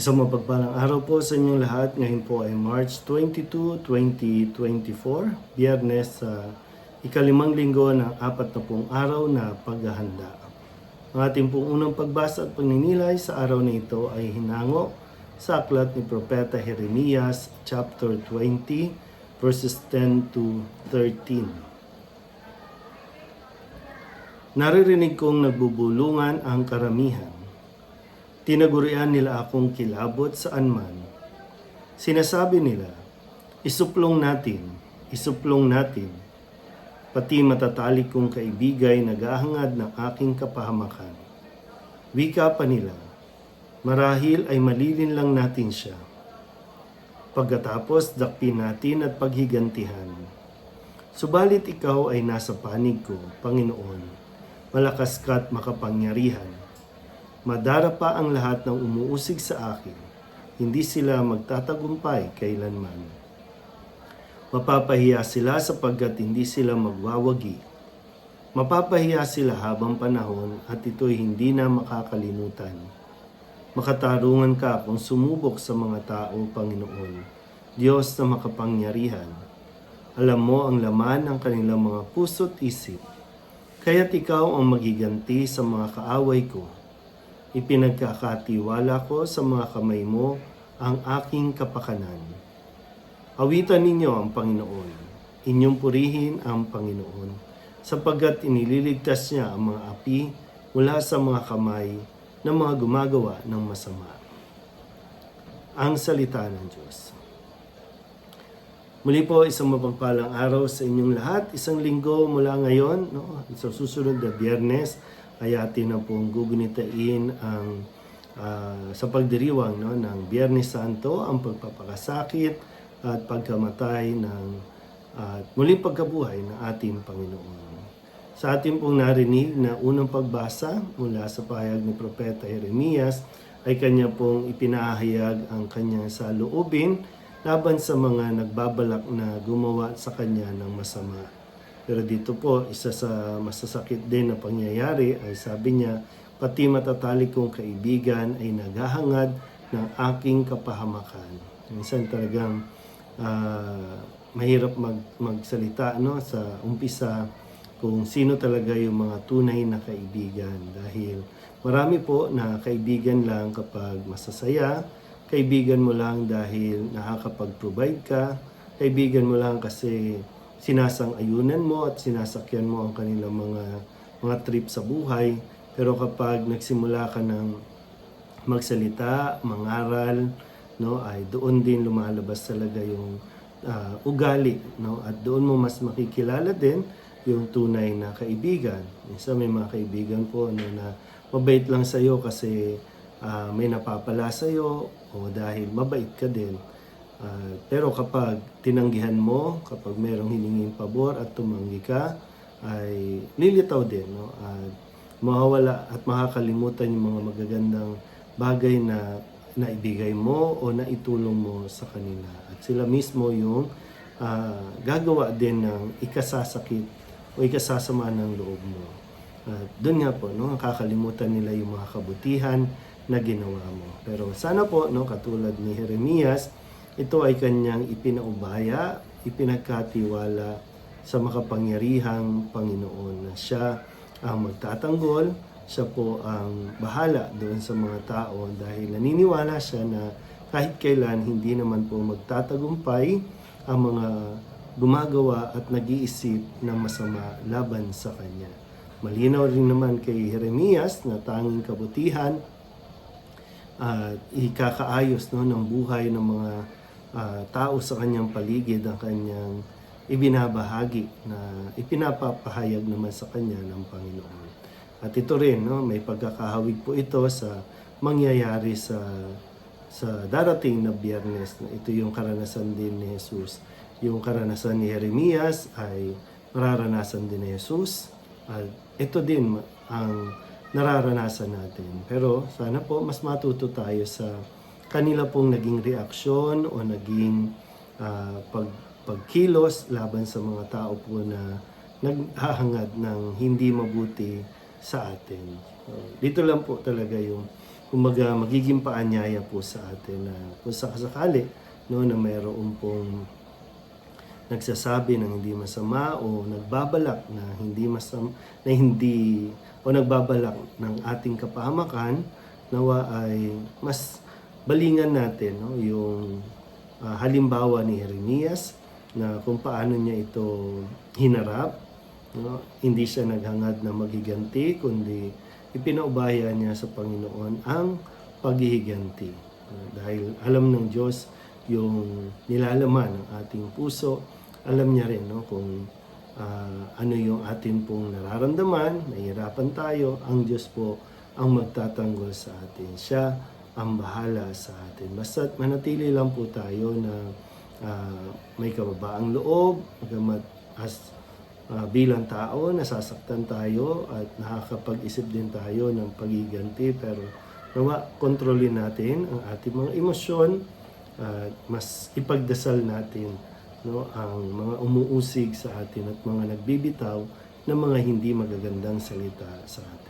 Isang mapagpalang araw po sa inyong lahat. Ngayon po ay March 22, 2024, biyernes sa ikalimang linggo ng apat na pong araw na paghahanda. Ang ating pong unang pagbasa at pagninilay sa araw na ito ay hinango sa aklat ni Propeta Jeremias, chapter 20, verses 10 to 13. Naririnig kong nagbubulungan ang karamihan. Tinagurian nila akong kilabot saan man. Sinasabi nila, isuplong natin, isuplong natin. Pati matatalik kong kaibigay naghahangad ng aking kapahamakan. Wika pa nila, marahil ay malilin lang natin siya. Pagkatapos dakpin natin at paghigantihan. Subalit ikaw ay nasa panig ko, Panginoon. Malakas ka't makapangyarihan. Madara pa ang lahat ng umuusig sa akin. Hindi sila magtatagumpay kailanman. Mapapahiya sila sapagkat hindi sila magwawagi. Mapapahiya sila habang panahon at ito'y hindi na makakalimutan. Makatarungan ka kung sumubok sa mga tao, Panginoon. Diyos na makapangyarihan. Alam mo ang laman ng kanilang mga puso't isip. Kaya't ikaw ang magiganti sa mga kaaway ko. Ipinagkakatiwala ko sa mga kamay mo ang aking kapakanan. Awitan ninyo ang Panginoon. Inyong purihin ang Panginoon. Sapagkat inililigtas niya ang mga api mula sa mga kamay ng mga gumagawa ng masama. Ang salita ng Diyos. Muli po, isang mapagpalang araw sa inyong lahat. Isang linggo mula ngayon, no, sa susunod na biyernes, ay atin na pong gugunitain ang ah, sa pagdiriwang no, ng Biyernes Santo, ang pagpapakasakit at pagkamatay ng at muling pagkabuhay ng ating Panginoon. Sa ating pong narinig na unang pagbasa mula sa pahayag ni Propeta Jeremias, ay kanya pong ipinahayag ang kanyang saloobin laban sa mga nagbabalak na gumawa sa kanya ng masama. Pero dito po, isa sa masasakit din na pangyayari ay sabi niya, pati matatalik kong kaibigan ay naghahangad ng aking kapahamakan. Minsan talagang ah, mahirap mag, magsalita no, sa umpisa kung sino talaga yung mga tunay na kaibigan. Dahil marami po na kaibigan lang kapag masasaya, kaibigan mo lang dahil nakakapag-provide ka, kaibigan mo lang kasi sinasang-ayunan mo at sinasakyan mo ang kanilang mga mga trip sa buhay. Pero kapag nagsimula ka ng magsalita, mangaral, no, ay doon din lumalabas talaga yung ah, ugali, no? At doon mo mas makikilala din yung tunay na kaibigan. Minsan may mga kaibigan po no, na mabait lang sa iyo kasi ah, may napapala sa iyo o dahil mabait ka din. Ah, pero kapag tinanggihan mo, kapag merong hiningin pabor at tumanggi ka, ay lilitaw din. No? At mawawala at makakalimutan yung mga magagandang bagay na naibigay mo o naitulong mo sa kanila. At sila mismo yung ah, gagawa din ng ikasasakit o ikasasama ng loob mo. At doon nga po, no, kakalimutan nila yung mga kabutihan na ginawa mo. Pero sana po, no, katulad ni Jeremias, ito ay kanyang ipinaubaya, ipinagkatiwala sa makapangyarihang Panginoon na siya ang magtatanggol, siya po ang bahala doon sa mga tao dahil naniniwala siya na kahit kailan hindi naman po magtatagumpay ang mga gumagawa at nag-iisip ng masama laban sa kanya. Malinaw rin naman kay Jeremias na tanging kabutihan at ikakaayos no, ng buhay ng mga ah, tao sa kanyang paligid ang kanyang ibinabahagi na ipinapapahayag naman sa kanya ng Panginoon. At ito rin, no, may pagkakahawig po ito sa mangyayari sa sa darating na biyernes. Na ito yung karanasan din ni Jesus. Yung karanasan ni Jeremias ay mararanasan din ni Jesus. At ito din ang nararanasan natin. Pero sana po mas matuto tayo sa kanila pong naging reaksyon o naging ah, pag, pagkilos laban sa mga tao po na naghahangad ng hindi mabuti sa atin. So, dito lang po talaga yung kumbaga magiging paanyaya po sa atin na kung sakasakali no na mayroon pong nagsasabi ng hindi masama o nagbabalak na hindi masam na hindi o nagbabalak ng ating kapahamakan nawa ay mas balingan natin no yung ah, halimbawa ni Jeremias na kung paano niya ito hinarap no? Hindi siya naghangad na maghiganti kundi ipinaubaya niya sa Panginoon ang paghihiganti. Ah, dahil alam ng Diyos yung nilalaman ng ating puso alam niya rin no kung ah, ano yung atin pong nararamdaman nahihirapan tayo ang Diyos po ang magtatanggol sa atin. Siya ang bahala sa atin basta manatili lang po tayo na ah, may kababaang loob magamat as ah, bilang tao nasasaktan tayo at nakakapag-isip din tayo ng pagiganti pero nawa kontrolin natin ang ating mga emosyon at mas ipagdasal natin no ang mga umuusig sa atin at mga nagbibitaw ng mga hindi magagandang salita sa atin.